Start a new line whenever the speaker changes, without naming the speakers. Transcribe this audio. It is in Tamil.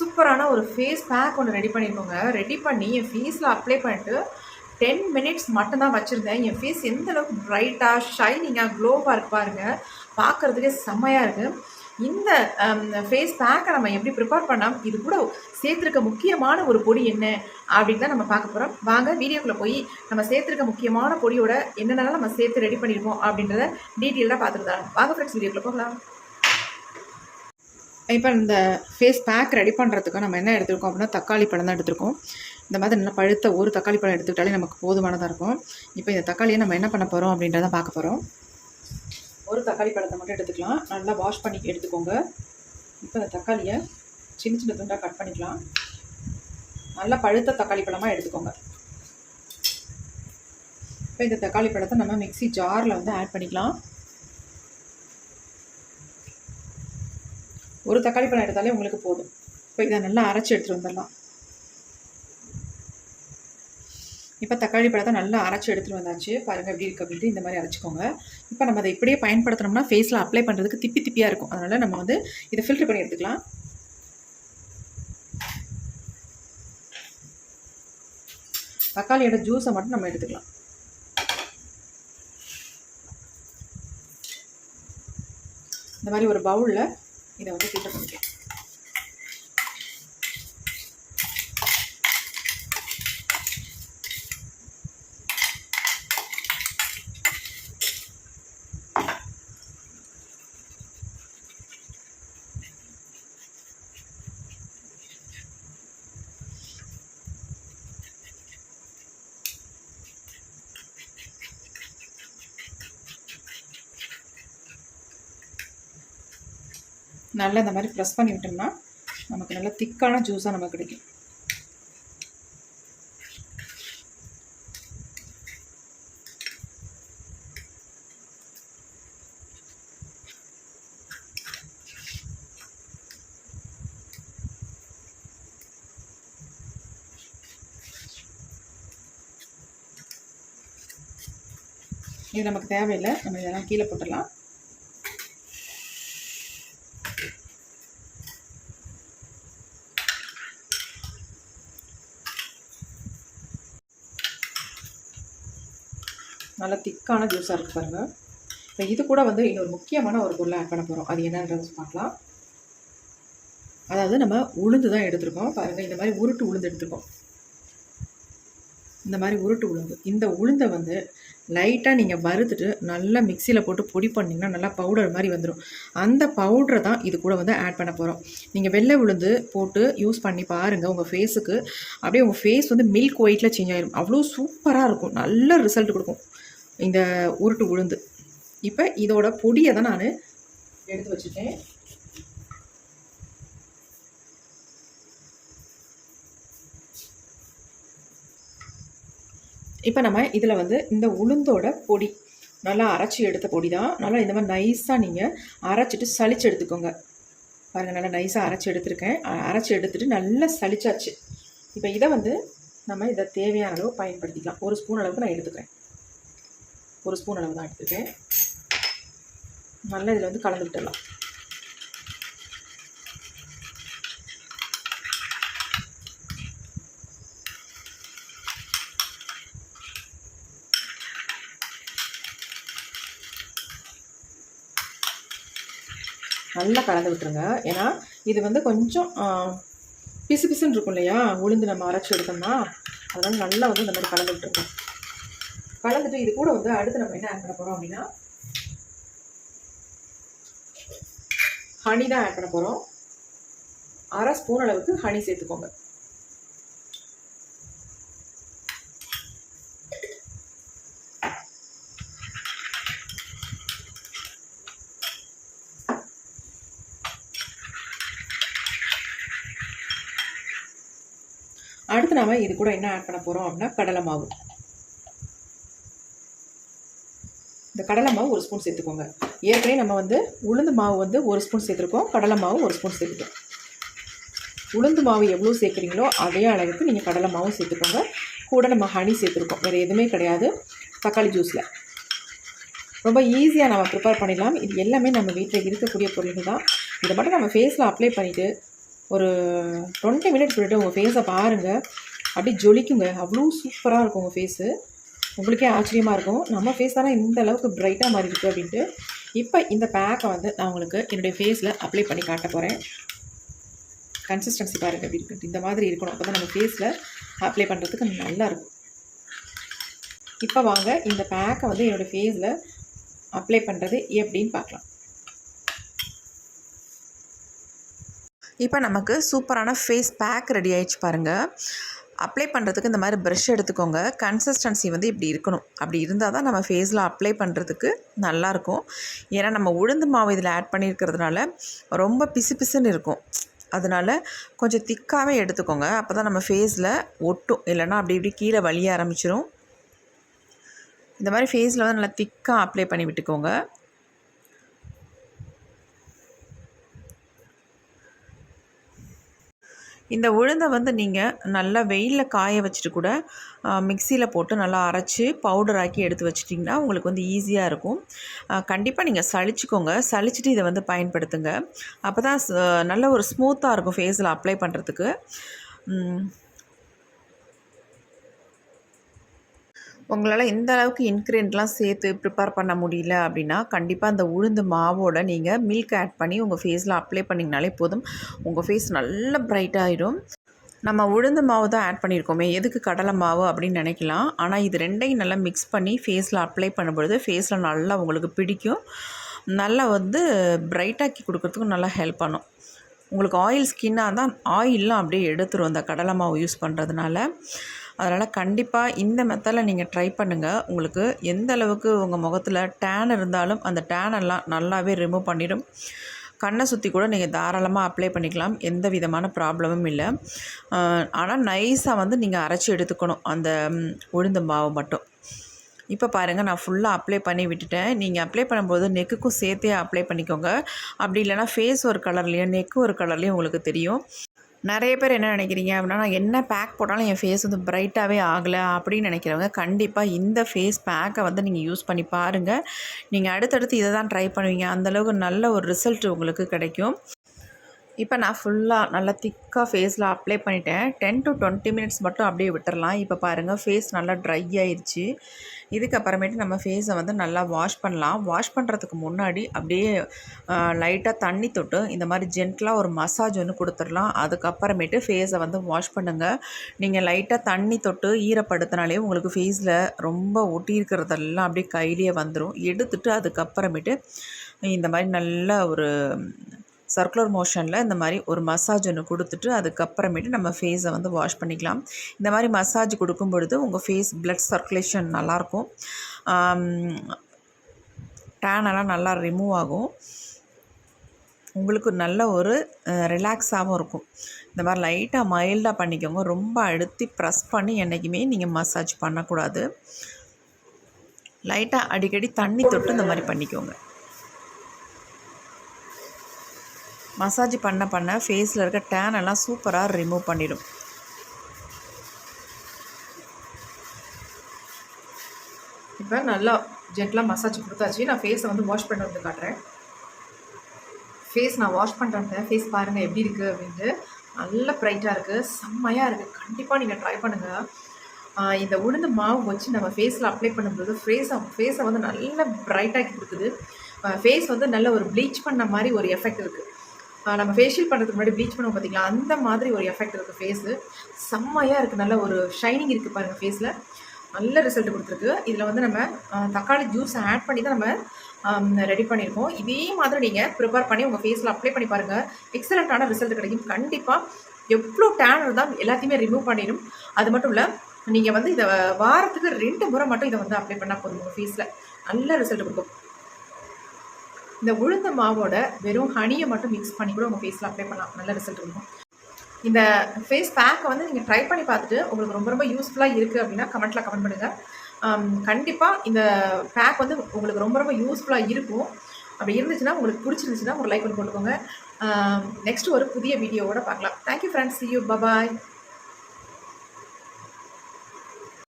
சூப்பரான ஒரு ஃபேஸ் பேக் ஒன்று ரெடி பண்ணியிருக்கோங்க ரெடி பண்ணி என் ஃபேஸில் அப்ளை பண்ணிட்டு டென் மினிட்ஸ் மட்டும்தான் வச்சுருந்தேன். என் ஃபேஸ் எந்த அளவுக்கு ப்ரைட்டாக ஷைனிங்காக க்ளோவாக இருக்கு பாருங்கள் பார்க்குறதுக்கே செம்மையாக இருக்குது இந்த ஃபேஸ் பேக்கை நம்ம எப்படி ப்ரிப்பேர் பண்ணால் இது கூட சேர்த்துருக்க முக்கியமான ஒரு பொடி என்ன அப்படின்னு தான் நம்ம பார்க்க போகிறோம் வாங்க வீடியோக்குள்ளே போய் நம்ம சேர்த்துருக்க முக்கியமான பொடியோட என்னென்னலாம் நம்ம சேர்த்து ரெடி பண்ணியிருப்போம் அப்படின்றத டீட்டெயிலாக பார்த்துட்டு வாங்க ஃப்ரெண்ட்ஸ் வீடியோக்குள்ளே போகலாம். இப்போ இந்த ஃபேஸ் பேக் ரெடி பண்ணுறதுக்கு நம்ம என்ன எடுத்துருக்கோம் அப்படின்னா தக்காளி பழம் தான் எடுத்திருக்கோம். இந்த மாதிரி நல்லா பழுத்த ஒரு தக்காளி பழம் எடுத்துக்கிட்டாலே நமக்கு போதுமானதாக இருக்கும். இப்போ இந்த தக்காளியை நம்ம என்ன பண்ண போகிறோம் அப்படின்றத பார்க்க போகிறோம் ஒரு தக்காளி பழத்தை மட்டும் எடுத்துக்கலாம். நல்லா வாஷ் பண்ணி எடுத்துக்கோங்க. இப்போ இந்த தக்காளியை சின்ன சின்ன துண்டாக கட் பண்ணிக்கலாம். நல்லா பழுத்த தக்காளி பழமாக எடுத்துக்கோங்க. இப்போ இந்த தக்காளி பழத்தை நம்ம மிக்ஸி ஜாரில் வந்து ஆட் பண்ணிக்கலாம். ஒரு தக்காளி பழம் எடுத்தாலே உங்களுக்கு போதும். இப்போ இதை நல்லா அரைச்சி எடுத்துகிட்டு வந்துடலாம். இப்போ தக்காளி பழத்தை நல்லா அரைச்சி எடுத்துகிட்டு வந்தாச்சு. பாருங்கள் எப்படி இருக்குது அப்படின்ட்டு இந்த மாதிரி அரைச்சிக்கோங்க. இப்போ நம்ம அதை இப்படியே பயன்படுத்தினோம்னா ஃபேஸில் அப்ளை பண்ணுறதுக்கு திப்பி திப்பியாக இருக்கும். அதனால் நம்ம வந்து இதை ஃபில்டர் பண்ணி எடுத்துக்கலாம். தக்காளியோட ஜூஸை மட்டும் நம்ம எடுத்துக்கலாம். இந்த மாதிரி ஒரு பவுலில் இதை வந்து கிட்ட பண்ணிக்கலாம் நல்லா இந்த மாதிரி ப்ரெஸ் பண்ணி விட்டோம்னா நமக்கு நல்ல திக்கான ஜூஸாக நமக்கு கிடைக்கும். இது நமக்கு தேவையில்லை. நம்ம இதெல்லாம் கீழே போட்டுடலாம். நல்ல திக்கான ஜூஸாக இருக்குது பாருங்கள் இப்போ இது கூட வந்து இன்னொரு முக்கியமான ஒரு பொருளை ஆட் பண்ண போகிறோம் அது என்னன்றது பார்க்கலாம். அதாவது நம்ம உளுந்து தான் எடுத்திருக்கோம். பாருங்கள் இந்த மாதிரி உருட்டு உளுந்து எடுத்துருக்கோம். இந்த மாதிரி உருட்டு உளுந்து. இந்த உளுந்தை வந்து லைட்டாக நீங்கள் வறுத்துட்டு நல்லா மிக்சியில் போட்டு பொடி பண்ணிங்கன்னா நல்லா பவுடர் மாதிரி வந்துடும் அந்த பவுடரை தான் இது கூட வந்து ஆட் பண்ண போகிறோம் நீங்கள் வெள்ளை உளுந்து போட்டு யூஸ் பண்ணி பாருங்கள் உங்கள் ஃபேஸுக்கு அப்படியே உங்கள் ஃபேஸ் வந்து மில்க் ஒயிட்டில் சேஞ்ச் ஆகிடும் அவ்வளோ சூப்பராக இருக்கும். நல்ல ரிசல்ட் கொடுக்கும். இந்த உருட்டு உளுந்து. இப்போ இதோட பொடியை தான் நான் எடுத்து வச்சுட்டேன். இப்போ நம்ம இதில் வந்து இந்த உளுந்தோட பொடி நல்லா அரைச்சி எடுத்த பொடி தான் நல்லா இந்த மாதிரி நைஸாக நீங்கள் அரைச்சிட்டு சளிச்சு எடுத்துக்கோங்க. பாருங்கள் நல்லா நைஸாக அரைச்சி எடுத்திருக்கேன். அரைச்சி எடுத்துட்டு நல்லா சளிச்சாச்சு. இப்போ இதை வந்து நம்ம இதை தேவையான அளவு பயன்படுத்திக்கலாம். ஒரு ஸ்பூன் அளவுக்கு நான் எடுத்துக்கிறேன். ஒரு ஸ்பூன் அளவு தான் எடுத்துருக்கேன். நல்லா இதில் வந்து கலந்து விட்டுடலாம். நல்லா கலந்து விட்டுருங்க. ஏன்னா இது வந்து கொஞ்சம் பிசு பிசுன்னு இருக்கும் இல்லையா? உளுந்து நம்ம அரைச்சி எடுத்தோம்னா அதனால் நல்லா வந்து இந்த மாதிரி கலந்து விட்டுருங்க. கலந்துட்டு இது கூட வந்து அடுத்து நம்ம என்ன ஆட் பண்ண போகிறோம் அப்படின்னா ஹனி தான் ஆட் பண்ண போகிறோம் அரை ஸ்பூன் அளவுக்கு ஹனி சேர்த்துக்கோங்க. அடுத்து நாம இது கூட என்ன ஆட் பண்ண போகிறோம் அப்படின்னா கடலை மாவு. இந்த கடலை மாவு ஒரு ஸ்பூன் சேர்த்துக்கோங்க. ஏற்கனவே நம்ம வந்து உளுந்து மாவு வந்து ஒரு ஸ்பூன் சேர்த்துருக்கோம். கடலை மாவு ஒரு ஸ்பூன் சேர்த்துக்கோம் உளுந்து மாவு எவ்வளோ சேர்க்குறீங்களோ அதே அளவுக்கு நீங்கள் கடலை மாவும் சேர்த்துக்கோங்க. கூட நம்ம ஹனி சேர்த்துருக்கோம். வேறு எதுவுமே கிடையாது. தக்காளி ஜூஸில் ரொம்ப ஈஸியாக நம்ம ப்ரிப்பேர் பண்ணிடலாம். இது எல்லாமே நம்ம வீட்டில் இருக்கக்கூடிய பொருள்கள் தான். இதை மட்டும் நம்ம ஃபேஸில் அப்ளை பண்ணிவிட்டு ஒரு டுவெண்ட்டி மினிட்ஸ் விட்டுட்டு உங்கள் ஃபேஸை பாருங்கள் அப்படியே ஜொலிக்குங்க. அவ்வளோ சூப்பராக இருக்கும் உங்கள் ஃபேஸு உங்களுக்கே ஆச்சரியமாக இருக்கும். நம்ம ஃபேஸ் தானே இந்த அளவுக்கு பிரைட்டாக மாறி இருக்குது அப்படின்ட்டு. இப்போ இந்த பேக்கை வந்து நான் உங்களுக்கு என்னுடைய ஃபேஸில் அப்ளை பண்ணி காட்ட போகிறேன் கன்சிஸ்டன்சி பாருங்கள் எப்படி இருக்குது இந்த மாதிரி இருக்கணும். அப்போ தான் நம்ம ஃபேஸில் அப்ளை பண்ணுறதுக்கு நல்லாயிருக்கும் இப்போ வாங்க இந்த பேக்கை வந்து என்னோடய ஃபேஸில் அப்ளை பண்ணுறது எப்படின்னு பார்க்கலாம். இப்போ நமக்கு சூப்பரான ஃபேஸ் பேக் ரெடி ஆயிடுச்சு பாருங்கள் அப்ளை பண்ணுறதுக்கு இந்த மாதிரி ப்ரெஷ் எடுத்துக்கோங்க. கன்சிஸ்டன்சி வந்து இப்படி இருக்கணும். அப்படி இருந்தால் தான் நம்ம ஃபேஸில் அப்ளை பண்ணுறதுக்கு நல்லாயிருக்கும் ஏன்னா நம்ம உளுந்து மாவு இதில் ஆட் பண்ணியிருக்கிறதுனால ரொம்ப பிசு பிசுன்னு இருக்கும். அதனால் கொஞ்சம் திக்காகவே எடுத்துக்கோங்க. அப்போ தான் நம்ம ஃபேஸில் ஒட்டும். இல்லைன்னா அப்படி இப்படி கீழே வலிய ஆரம்பிச்சிரும். இந்த மாதிரி ஃபேஸில் வந்து நல்லா திக்காக அப்ளை பண்ணி விட்டுக்கோங்க. இந்த உளுந்தை வந்து நீங்கள் நல்லா வெயிலில் காய வச்சுட்டு கூட மிக்சியில் போட்டு நல்லா அரைச்சி பவுடர் ஆக்கி எடுத்து வச்சிட்டிங்கன்னா உங்களுக்கு வந்து ஈஸியாக இருக்கும். கண்டிப்பாக நீங்கள் சளிச்சிக்கோங்க. சளிச்சிட்டு இதை வந்து பயன்படுத்துங்க. அப்போ தான் நல்ல ஒரு ஸ்மூத்தாக இருக்கும் ஃபேஸில் அப்ளை பண்ணுறதுக்கு உங்களால் இந்த அளவுக்கு இன்க்ரீடியன்ட்லாம் சேர்த்து ப்ரிப்பேர் பண்ண முடியல அப்படின்னா கண்டிப்பாக அந்த உளுந்து மாவோட நீங்கள் மில்க் ஆட் பண்ணி உங்கள் ஃபேஸில் அப்ளை பண்ணிங்கனாலே போதும். உங்கள் ஃபேஸ் நல்ல பிரைட் ஆகிடும் நம்ம உளுந்து மாவு தான் ஆட் பண்ணியிருக்கோமே எதுக்கு கடலை மாவு அப்படின்னு நினைக்கலாம். ஆனால் இது ரெண்டையும் நல்லா மிக்ஸ் பண்ணி ஃபேஸில் அப்ளை பண்ணும்பொழுது ஃபேஸில் நல்லா உங்களுக்கு பிடிக்கும். நல்லா வந்து பிரைட்டாக்கி கொடுக்குறதுக்கும் நல்லா ஹெல்ப் பண்ணும். உங்களுக்கு ஆயில் ஸ்கின்னாக தான் ஆயிலெலாம் அப்படியே எடுத்துரும் அந்த கடலை மாவு யூஸ் பண்ணுறதுனால அதனால் கண்டிப்பாக இந்த மெத்தடில் நீங்கள் ட்ரை பண்ணுங்கள் உங்களுக்கு எந்த அளவுக்கு உங்கள் முகத்தில் டேன் இருந்தாலும் அந்த டேனெல்லாம் நல்லாவே ரிமூவ் பண்ணிடும். கண்ணை சுற்றி கூட நீங்கள் தாராளமாக அப்ளை பண்ணிக்கலாம். எந்த விதமான ப்ராப்ளமும் இல்லை. ஆனால் நைஸாக வந்து நீங்கள் அரைச்சி எடுத்துக்கணும். அந்த உளுந்த மாவு மட்டும். இப்போ பாருங்கள் நான் ஃபுல்லாக அப்ளை பண்ணி விட்டுட்டேன். நீங்கள் அப்ளை பண்ணும்போது நெக்குக்கும் சேர்த்தே அப்ளை பண்ணிக்கோங்க. அப்படி இல்லைனா ஃபேஸ் ஒரு கலர்லேயும் நெக்கு ஒரு கலர்லேயும் உங்களுக்கு தெரியும். நிறைய பேர் என்ன நினைக்கிறீங்க அப்படின்னா நான் என்ன பேக் போட்டாலும் என் ஃபேஸ் வந்து பிரைட்டாகவே ஆகலை அப்படின்னு நினைக்கிறவங்க கண்டிப்பாக இந்த ஃபேஸ் பேக்கை வந்து நீங்கள் யூஸ் பண்ணி பாருங்கள் நீங்கள் அடுத்தடுத்து இதை தான் ட்ரை பண்ணுவீங்க அந்தளவுக்கு நல்ல ஒரு ரிசல்ட் உங்களுக்கு கிடைக்கும். இப்போ நான் ஃபுல்லாக நல்லா திக்காக ஃபேஸில் அப்ளை பண்ணிட்டேன். டென் டு டுவெண்ட்டி மினிட்ஸ் மட்டும் அப்படியே விட்டுறலாம். இப்போ பாருங்கள் ஃபேஸ் நல்லா ட்ரை ஆயிடுச்சு இதுக்கப்புறமேட்டு நம்ம ஃபேஸை வந்து நல்லா வாஷ் பண்ணலாம். வாஷ் பண்ணுறதுக்கு முன்னாடி அப்படியே லைட்டாக தண்ணி தொட்டு இந்த மாதிரி ஜென்டலாக ஒரு மசாஜ் ஒன்று கொடுத்துடலாம். அதுக்கப்புறமேட்டு ஃபேஸை வந்து வாஷ் பண்ணுங்கள் நீங்கள் லைட்டாக தண்ணி தொட்டு ஈரப்படுத்தினாலே உங்களுக்கு ஃபேஸில் ரொம்ப ஒட்டி இருக்கிறதெல்லாம் அப்படியே கையிலேயே வந்துடும் எடுத்துட்டு அதுக்கப்புறமேட்டு இந்த மாதிரி நல்ல ஒரு சர்க்குலர் மோஷனில் இந்த மாதிரி ஒரு மசாஜ் ஒன்று கொடுத்துட்டு அதுக்கப்புறமேட்டு நம்ம ஃபேஸை வந்து வாஷ் பண்ணிக்கலாம். இந்த மாதிரி மசாஜ் கொடுக்கும் பொழுது உங்கள் ஃபேஸ் ப்ளட் சர்க்குலேஷன் நல்லாயிருக்கும் டேனெல்லாம் நல்லா ரிமூவ் ஆகும். உங்களுக்கு நல்ல ஒரு ரிலாக்ஸாகவும் இருக்கும். இந்த மாதிரி லைட்டாக மைல்டாக பண்ணிக்கோங்க. ரொம்ப அழுத்தி ப்ரெஸ் பண்ணி என்றைக்குமே நீங்கள் மசாஜ் பண்ணக்கூடாது. லைட்டாக அடிக்கடி தண்ணி தொட்டு இந்த மாதிரி பண்ணிக்கோங்க. மசாஜ் பண்ண பண்ண ஃபேஸில் இருக்க டேன் எல்லாம் சூப்பராக ரிமூவ் பண்ணிடும். இப்போ நல்லா ஜென்டலாக மசாஜ் கொடுத்தாச்சு. நான் ஃபேஸை வந்து வாஷ் பண்ண வந்து காட்டுறேன். ஃபேஸ் நான் வாஷ் பண்ணுறேன் ஃபேஸ் பாருங்கள் எப்படி இருக்குது அப்படின்ட்டு. நல்ல ப்ரைட்டாக இருக்குது செம்மையாக இருக்குது கண்டிப்பாக நீங்கள் ட்ரை பண்ணுங்கள் இந்த உளுந்து மாவு வச்சு நம்ம ஃபேஸில் அப்ளை பண்ணும்போது ஃபேஸை ஃபேஸை வந்து நல்ல ப்ரைட்டாக்கி கொடுக்குது. ஃபேஸ் வந்து நல்ல ஒரு ப்ளீச் பண்ண மாதிரி ஒரு எஃபெக்ட் இருக்குது நம்ம ஃபேஷியல் பண்ணுறதுக்கு முன்னாடி ப்ளீச் பண்ணுவோம் பார்த்தீங்களா அந்த மாதிரி ஒரு எஃபெக்ட் இருக்குது ஃபேஸு செம்மையாக இருக்குது நல்ல ஒரு ஷைனிங் இருக்குது பாருங்கள் ஃபேஸில் நல்ல ரிசல்ட் கொடுத்துருக்கு. இதில் வந்து நம்ம தக்காளி ஜூஸ் ஆட் பண்ணி தான் நம்ம ரெடி பண்ணியிருக்கோம். இதே மாதிரி நீங்கள் ப்ரிப்பேர் பண்ணி உங்கள் ஃபேஸில் அப்ளை பண்ணி பாருங்கள் எக்ஸலண்ட்டான ரிசல்ட் கிடைக்கும். கண்டிப்பாக எவ்வளோ டேன் இருந்தால் எல்லாத்தையுமே ரிமூவ் பண்ணிடும் அது மட்டும் இல்லை நீங்கள் வந்து இதை வாரத்துக்கு ரெண்டு முறை மட்டும் இதை வந்து அப்ளை பண்ணால் போதும் உங்கள் ஃபேஸில் நல்ல ரிசல்ட் கொடுக்கும். இந்த உளுந்த மாவோட வெறும் ஹனியை மட்டும் மிக்ஸ் பண்ணி கூட உங்கள் ஃபேஸில் அப்ளை பண்ணலாம். நல்ல ரிசல்ட் இருக்கும். இந்த ஃபேஸ் பேக்கை வந்து நீங்கள் ட்ரை பண்ணி பார்த்துட்டு உங்களுக்கு ரொம்ப ரொம்ப யூஸ்ஃபுல்லாக இருக்குது அப்படின்னா கமெண்ட்டில் கமெண்ட் பண்ணுங்கள் கண்டிப்பாக இந்த பேக் வந்து உங்களுக்கு ரொம்ப ரொம்ப யூஸ்ஃபுல்லாக இருக்கும். அப்படி இருந்துச்சுன்னா உங்களுக்கு பிடிச்சிருந்துச்சுன்னா ஒரு லைக் ஒன்று போட்டுக்கோங்க. நெக்ஸ்ட் ஒரு புதிய வீடியோவோட பார்க்கலாம். Thank you friends you bye bye